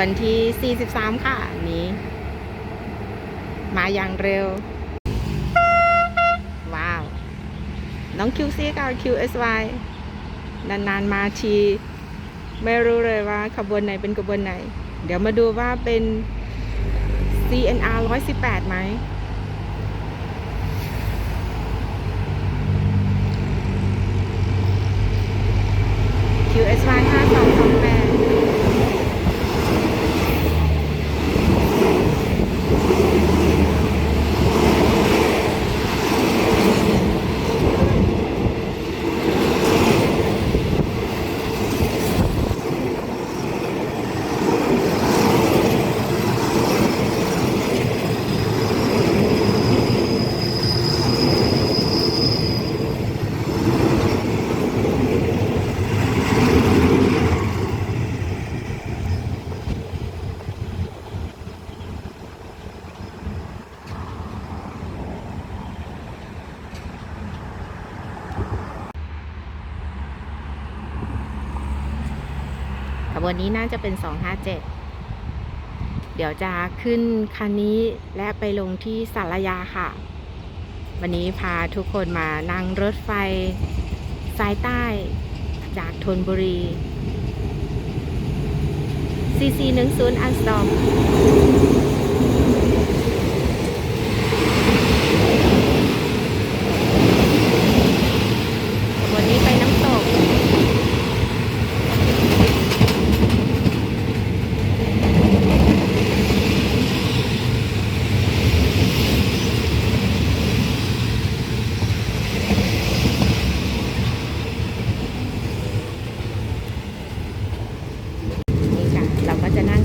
วนที่ 43 ค่ะนนี้ มาอย่างเร็ว ว้าว น้อง QC กับ QSY นานๆ มาทีไม่รู้เลยว่าขบวนไหนเป็นขบวนไหน เดี๋ยวมาดูว่าเป็น CNR 118 ไหม QSY 5228 ขบ วันนี้น่าจะเป็น 257 เดี๋ยวจะขึ้นคันนี้และไปลงที่สารยาค่ะ วันนี้พาทุกคนมานั่งรถไฟสายใต้จากธนบุรี CC 1 0 อันสตอม วันนี้ไปน้ำตก นี่ค่ะ เราก็จะนั่ง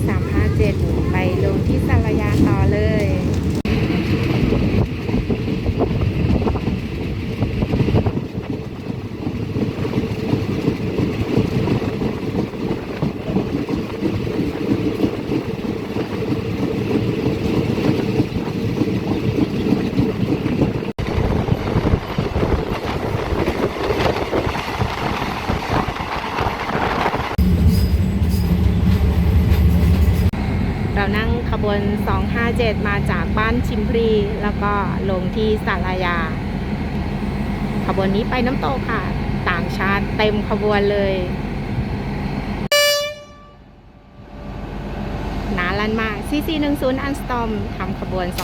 357 ไปลงที่สารยาต่อเลย เรานั่งขบวน 7มาจากบ้านชิมพรี แล้วก็ลงที่สารยา ขบวนนี้ไปน้ำตกค่ะ ต่างชาติเต็มขบวนเลยหนาลันมาก CC 1 0 อันสตอมทำขบวน 257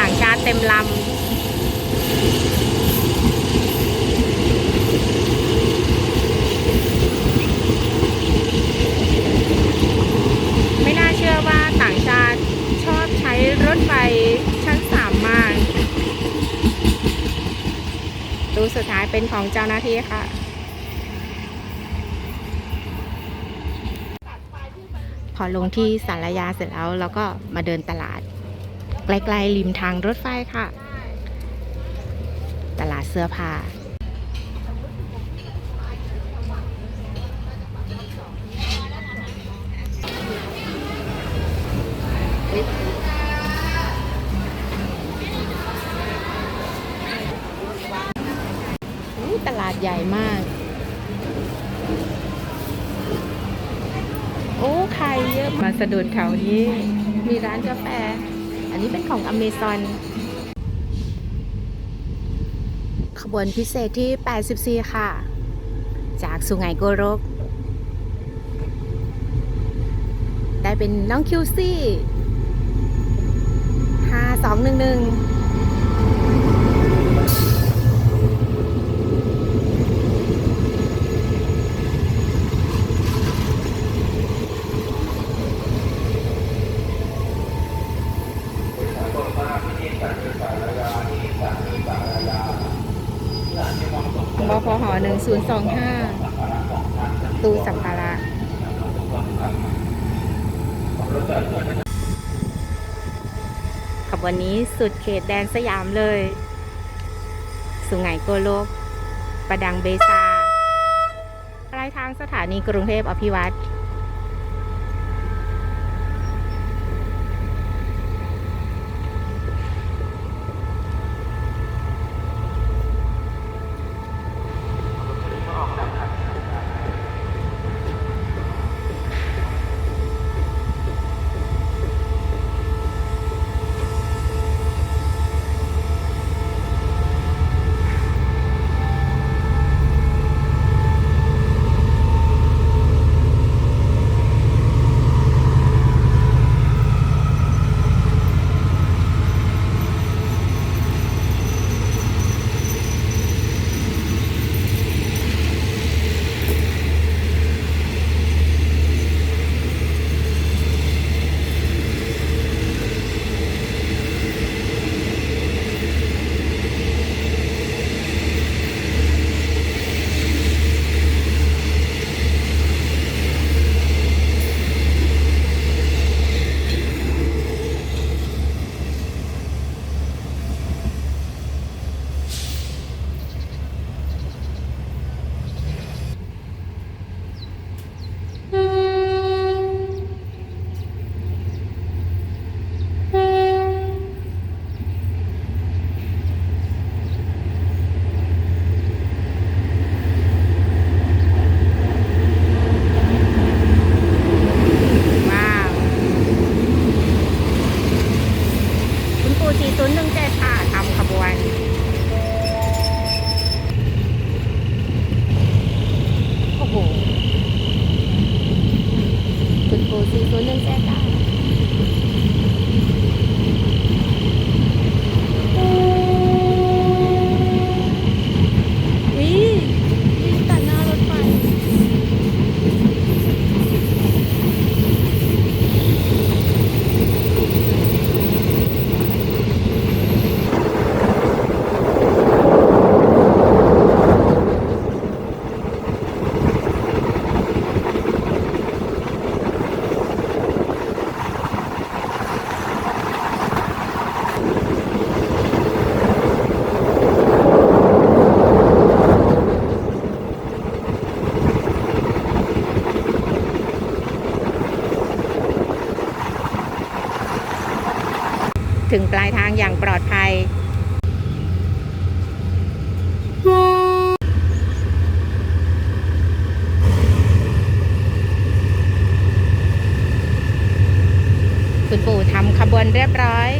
ต่างชาติเต็มลำ ไม่น่าเชื่อว่าต่างชาติชอบใช้รถไฟชั้นสามมากตู้ สุดท้ายเป็นของเจ้าหน้าที่ค่ะ พอลงที่สารยาเสร็จแล้วเราก็มาเดินตลาดใกล้ๆริมทางรถไฟค่ะ ตลาดเสื้อผ้า อุ๊ยตลาด ใหญ่มาก โอ้ไข่เยอะมาสะดุดแถวนี้ มีร้านกาแฟ อันนี้เป็นของอเมซอนขบวนพิเศษที่ 84 ค่ะ จากสุไหงโกรก ได้เป็นน้องคิวซี่ 5211 4025 ตูสัมภาระขบวนนี้สุดเขตแดนสยามเลย สุไหงโกโลก ประดังเบซาปลายทางสถานีกรุงเทพอภิวัตร ถึงปลายทางอย่างปลอดภัย คุณปู่ทำขบวนเรียบร้อย